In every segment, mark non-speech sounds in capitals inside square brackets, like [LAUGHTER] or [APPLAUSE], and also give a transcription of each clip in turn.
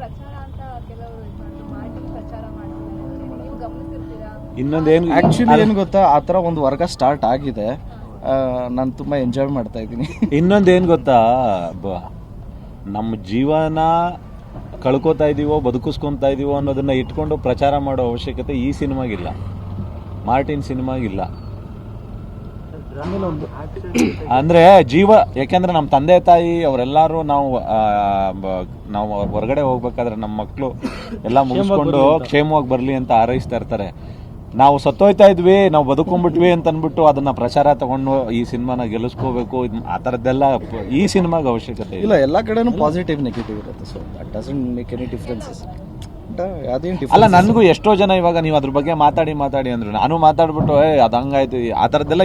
ಪ್ರಚಾರ ಅಂತ ಕೆಲವರು ಇದ್ ಮಾಡ್ತಾರೆ ಪ್ರಚಾರ ಮಾಡ್ತಿದ್ದಾರೆ. ನೀವು ಗಮನಿಸಿರ್ತೀರಾ? ಇನ್ನೊಂದೇನು ಆಕ್ಚುಲಿ ಏನು ಗೊತ್ತಾ ಆ ಥರ ಒಂದು ವರ್ಗ ಸ್ಟಾರ್ಟ್ ಆಗಿದೆ. ನಾನು ತುಂಬ ಎಂಜಾಯ್ ಮಾಡ್ತಾ ಇದ್ದೀನಿ. [LAUGHS] ಇನ್ನೊಂದೇನು ಗೊತ್ತಾ ಬ- ನಮ್ಮ ಜೀವನ ಕಳ್ಕೊತಾ ಇದೀವೋ ಬದುಕಿಸ್ಕೊತಾ ಇದೀವೋ ಅನ್ನೋದನ್ನ ಇಟ್ಕೊಂಡು ಪ್ರಚಾರ ಮಾಡೋ ಅವಶ್ಯಕತೆ ಈ ಸಿನಿಮಾಗಿಲ್ಲ. ಮಾರ್ಟಿನ್ ಸಿನಿಮಾಗಿಲ್ಲ. ಅಂದ್ರೆ ಜೀವ ಯಾಕೆಂದ್ರೆ ನಮ್ಮ ತಂದೆ ತಾಯಿ ಅವರೆಲ್ಲರೂ ನಾವು ನಾವು ಹೊರಗಡೆ ಹೋಗ್ಬೇಕಾದ್ರೆ ನಮ್ಮ ಮಕ್ಕಳು ಎಲ್ಲ ಮುಗಿಸ್ಕೊಂಡು ಕ್ಷೇಮವಾಗಿ ಬರ್ಲಿ ಅಂತ ಹಾರೈಸ್ತಾ ಇರ್ತಾರೆ. ನಾವು ಸತ್ತೋಯ್ತಾ ಇದ್ವಿ ನಾವು ಬದುಕೊಂಡ್ಬಿಟ್ವಿ ಅಂತ ಅನ್ಬಿಟ್ಟು ಅದನ್ನ ಪ್ರಚಾರ ತಗೊಂಡು ಈ ಸಿನಿಮಾನ ಗೆಲ್ಲಿಸ್ಕೋಬೇಕು ಆ ಥರದ್ದೆಲ್ಲ ಈ ಸಿನಿಮಾಗೆ ಅವಶ್ಯಕತೆ ಇಲ್ಲ. ಎಲ್ಲ ಕಡೆನೂ ಪಾಸಿಟಿವ್ ನೆಗೆಟಿವ್ ಇರುತ್ತೆ so that doesn't make any differences ಅಲ್ಲ ನನಗೂ ಎಷ್ಟೋ ಜನ ಇವಾಗ ನೀವು ಅದ್ರ ಬಗ್ಗೆ ಮಾತಾಡಿ ಮಾತಾಡಿ ಅಂದ್ರು. ನಾನು ಮಾತಾಡ್ಬಿಟ್ಟು ಏ ಅದು ಹಂಗಾಯ್ತು ಆ ಥರದ್ದೆಲ್ಲ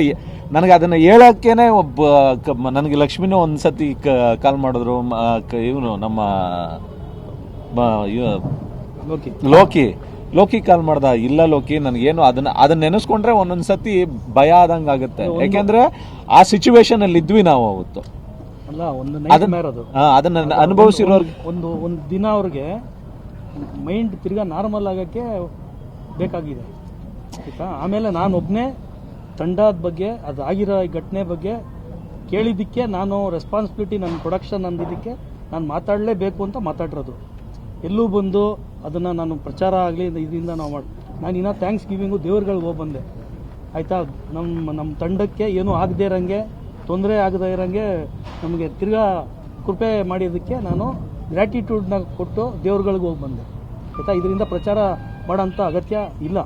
ನನಗೆ ಅದನ್ನ ಹೇಳೋಕ್ಕೇನೆ ಒಬ್ಬ ನನಗೆ ಲಕ್ಷ್ಮಿನೂ ಒಂದ್ಸತಿ ಕಾಲ್ ಮಾಡಿದ್ರು ಇವನು ನಮ್ಮ ಲೋಕಿ. ಲೋಕಿ ಕಾಲ್ ಮಾಡ್ದ ಇಲ್ಲ ಲೋಕಿ ನನಗೇನು ಅದನ್ನ ಅದನ್ನ ನೆನೆಸ್ಕೊಂಡ್ರೆ ಒಂದೊಂದ್ಸತಿ ಭಯ ಆದಂಗೆ ಆಗುತ್ತೆ. ಯಾಕೆಂದ್ರೆ ಆ ಸಿಚುವೇಶನ್ ಅಲ್ಲಿ ಇದ್ವಿ ನಾವು ಅವತ್ತು. ಅಲ್ಲ ಒಂದು ನೈಟ್ ಅದು. ಅದನ್ನ ಅನುಭವಿಸಿರೋರ್ಗೆ ಒಂದು ಒಂದು ದಿನ ಅವ್ರಿಗೆ ಮೈಂಡ್ ತಿರ್ಗಾ ನಾರ್ಮಲ್ ಆಗಕ್ಕೆ ಬೇಕಾಗಿದೆ. ಆಯ್ತಾ? ಆಮೇಲೆ ನಾನು ಒಬ್ಬನೇ ತಂಡದ ಬಗ್ಗೆ ಅದು ಆಗಿರೋ ಈ ಘಟನೆ ಬಗ್ಗೆ ಕೇಳಿದ್ದಕ್ಕೆ ನಾನು ರೆಸ್ಪಾನ್ಸಿಬಿಲಿಟಿ ನನ್ನ ಪ್ರೊಡಕ್ಷನ್ ಅಂದಿದ್ದಕ್ಕೆ ನಾನು ಮಾತಾಡಲೇಬೇಕು ಅಂತ ಮಾತಾಡಿರೋದು. ಎಲ್ಲೂ ಬಂದು ಅದನ್ನು ನಾನು ಪ್ರಚಾರ ಆಗಲಿ ಇದರಿಂದ ನಾವು ಮಾಡಿ ನಾನು ಇನ್ನೂ ಥ್ಯಾಂಕ್ಸ್ ಗಿವಿಂಗು ದೇವ್ರುಗಳಿಗೆ ಹೋಗಿ ಬಂದೆ. ಆಯಿತಾ? ನಮ್ಮ ನಮ್ಮ ತಂಡಕ್ಕೆ ಏನೂ ಆಗದೇ ಇರೋಂಗೆ, ತೊಂದರೆ ಆಗದೇ ಇರೋಂಗೆ ನಮಗೆ ತಿರ್ಗಾ ಕೃಪೆ ಮಾಡಿದ್ದಕ್ಕೆ ನಾನು ಗ್ರ್ಯಾಟಿಟ್ಯೂಡ್ನ ಕೊಟ್ಟು ದೇವ್ರುಗಳಿಗೆ ಹೋಗಿ ಬಂದೆ. ಆಯಿತಾ? ಇದರಿಂದ ಪ್ರಚಾರ ಮಾಡೋಂಥ ಅಗತ್ಯ ಇಲ್ಲ.